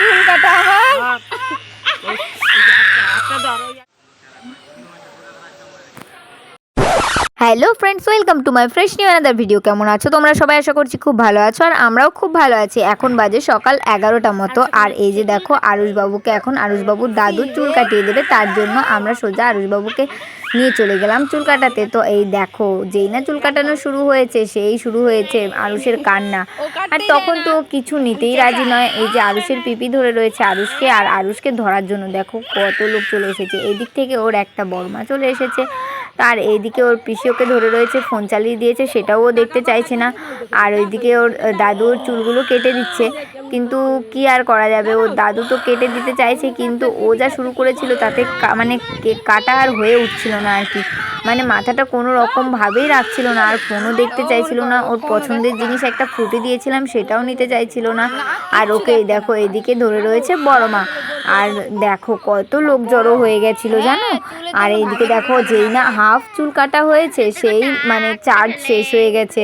চুল কাটা হয় hello friends welcome to my fresh new another video কেমন আছো? তোমরা সবাই আশা করছি খুব ভালো আছো আর আমরাও খুব ভালো আছি। এখন বাজে সকাল এগারোটা মতো। আর এই যে দেখো আরুষবাবুকে এখন আরুষবাবুর দাদু চুল কাটিয়ে দেবে, তার জন্য আমরা সোজা আরুষবাবুকে নিয়ে চলে গেলাম চুল কাটাতে। তো এই দেখো, যেই না চুল কাটানো শুরু হয়েছে, সেই শুরু হয়েছে আরুষের কান্না। আর তখন তো কিছু নিতেই রাজি নয়। এই যে আরুষের পিপি ধরে রয়েছে আরুষকে, আর আরুষকে ধরার জন্য দেখো কত লোক চলে এসেছে। এদিক থেকে ওর একটা বর্মা চলে এসেছে। আর এইদিকে ওর পিসি ওকে ধরে রয়েছে, ফোন চালিয়ে দিয়েছে, সেটাও ও দেখতে চাইছে না। আর ওইদিকে ওর দাদু ওর চুলগুলো কেটে দিচ্ছে। কিন্তু কি আর করা যাবে? ওর দাদু তো কেটে দিতে চাইছে, কিন্তু ও যা শুরু করেছিল তাতে মানে কাটা আর হয়ে উঠছিল না আর কি। মানে মাথাটা কোনো রকম ভাবেই রাখছিল না, আর ফোনও দেখতে চাইছিল না। ওর পছন্দের জিনিস একটা ফুটে দিয়েছিলাম, সেটাও নিতে চাইছিল না। আর ওকে দেখো, এদিকে ধরে রয়েছে বড় মা। আর দেখো কত লোক জড়ো হয়ে গেছিল, জানো? আর এইদিকে দেখো, যেই না হাফ চুল কাটা হয়েছে, সেই মানে চার্জ শেষ হয়ে গেছে।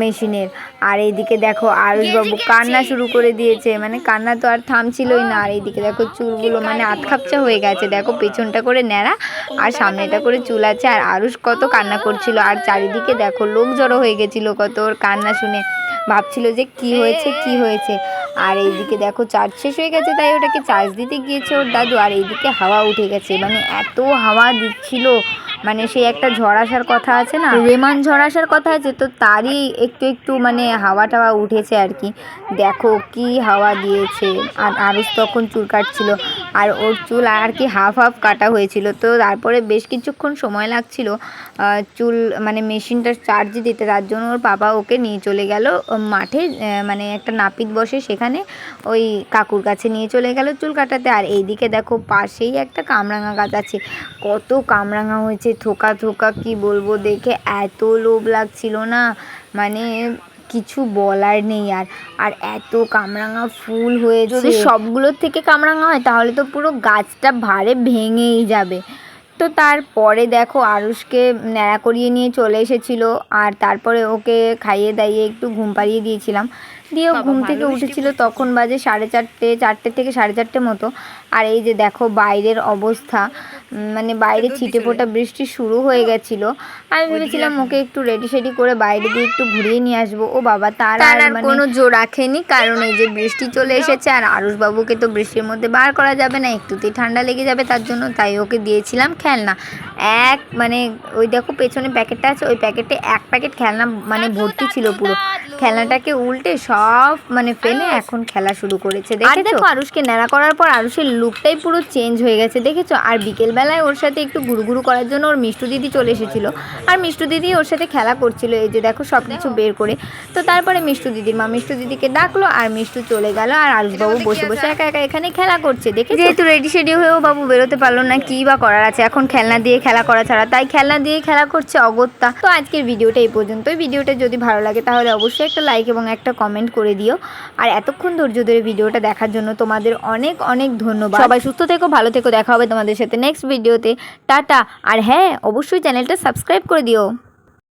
মেশিনের। আর এইদিকে দেখো আয়ুষবাবু কান্না শুরু করে দিয়েছে। মানে কান্না তো আর থামছিলই না। আর এইদিকে দেখো চুলগুলো মানে আতখাপচা হয়ে গেছে। দেখো পেছনটা করে ন্যাড়া আর সামনেটা করে চুল আছে। আর আরুষ কত কান্না করছিল। আর চারিদিকে দেখো লোক জড়ো হয়ে গেছিল কত ওর কান্না শুনে। ভাবছিল যে কি হয়েছে কি হয়েছে। আর এইদিকে দেখো চার্জ শেষ হয়ে গেছে তাই ওটাকে চার্জ দিতে গিয়েছে ওর দাদু। আর এইদিকে হাওয়া উঠে গেছে। মানে এত হাওয়া দিচ্ছিল। মানে সেই একটা ঝড় আসার কথা আছে না? রেমান ঝড় আসার কথা আছে, তো তারই একটু একটু মানে হাওয়া টাওয়া উঠেছে আর কি। দেখো কি হাওয়া দিয়েছে। আর আরুষ তখন চুল কাটছিল। আর ওর চুল আর কি হাফ হাফ কাটা হয়েছিল। তো তারপরে বেশ কিছুক্ষণ সময় লাগছিল চুল মানে মেশিনটা চার্জ দিতে। তার জন্য ওর বাবা ওকে নিয়ে চলে গেল মাঠে মানে একটা নাপিত বসে সেখানে ওই কাকুর কাছে নিয়ে চলে গেল চুল কাটাতে। আর এইদিকে দেখো পাশেই একটা কামরাঙা গাছ আছে। কত কামরাঙা হয়েছে, থোকা থোকা কি বলব দেখে এত লোভ লাগছিল না। মানে কিছু বলার নেই আর আর এত কামরাঙা ফুল হয়েছে। যদি সবগুলোর থেকে কামরাঙা হয়, তাহলে তো পুরো গাছটা ভারে ভেঙেই যাবে। তো তারপরে দেখো আরুষকে ন্যাড়া করিয়ে নিয়ে চলে এসেছিল আর তারপরে ওকে খাইয়ে দাইয়ে একটু ঘুম পাড়িয়ে দিয়েছিলাম। দিয়ে ঘুম থেকে উঠেছিল তখন বাজে সাড়ে চারটে চারটে থেকে সাড়ে চারটে মতো। আর এই যে দেখো বাইরের অবস্থা মানে বাইরে ছিটে ফোটা বৃষ্টি শুরু হয়ে গেছিল। আমি ভেবেছিলাম ওকে একটু রেডি সেডি করে বাইরে দিয়ে একটু ঘুরিয়ে নিয়ে আসব। ও বাবা তার আর মানে কোনো জোর রাখেনি কারণ এই যে বৃষ্টি চলে এসেছে আর আরুষ বাবুকে তো বৃষ্টির মধ্যে বার করা যাবে না একটুতেই ঠান্ডা লেগে যাবে তার জন্য তাই ওকে দিয়েছিলাম খেলনা। এক মানে ওই দেখো পেছনে প্যাকেটটা আছে ওই প্যাকেটে এক প্যাকেট খেলনা মানে ভর্তি ছিল পুরো। খেলনাটাকে উল্টে সব মানে ফেলে এখন খেলা শুরু করেছে দেখে দেখো আরুষকে ন্যাড়া করার পর আরুষের লুকটাই পুরো চেঞ্জ হয়ে গেছে দেখেছ? আর বিকেলবেলায় ওর সাথে একটু ঘুরুঘুরু করার জন্য ওর মিষ্টু দিদি চলে এসেছিল। আর মিষ্টু দিদি ওর সাথে খেলা করছিল এই যে দেখো সব কিছু বের করে। তো তারপরে মিষ্টু দিদির মা মিষ্টু দিদিকে ডাকলো আর মিষ্টু চলে গেল আর আরুষবাবু বসে বসে একা একা এখানে খেলা করছে দেখে যেহেতু রেডি সেডি হয়েও বাবু বেরোতে পারল না কি বা করার আছে? এখন খেলনা দিয়ে খেলা করা ছাড়া, তাই খেলনা দিয়ে খেলা করছে অগত্যা। তো আজকের ভিডিওটা এই পর্যন্তই। ভিডিওটা যদি ভালো লাগে তাহলে অবশ্যই একটা লাইক এবং একটা কমেন্ট করে দিও। আর এতক্ষণ ধৈর্য ধরে ভিডিওটা দেখার জন্য তোমাদের অনেক অনেক ধন্যবাদ। সবাই সুস্থ থেকো, ভালো থেকো। দেখা হবে তোমাদের সাথে নেক্সট ভিডিওতে টাটা। আর হ্যাঁ অবশ্যই চ্যানেলটা সাবস্ক্রাইব করে দিও।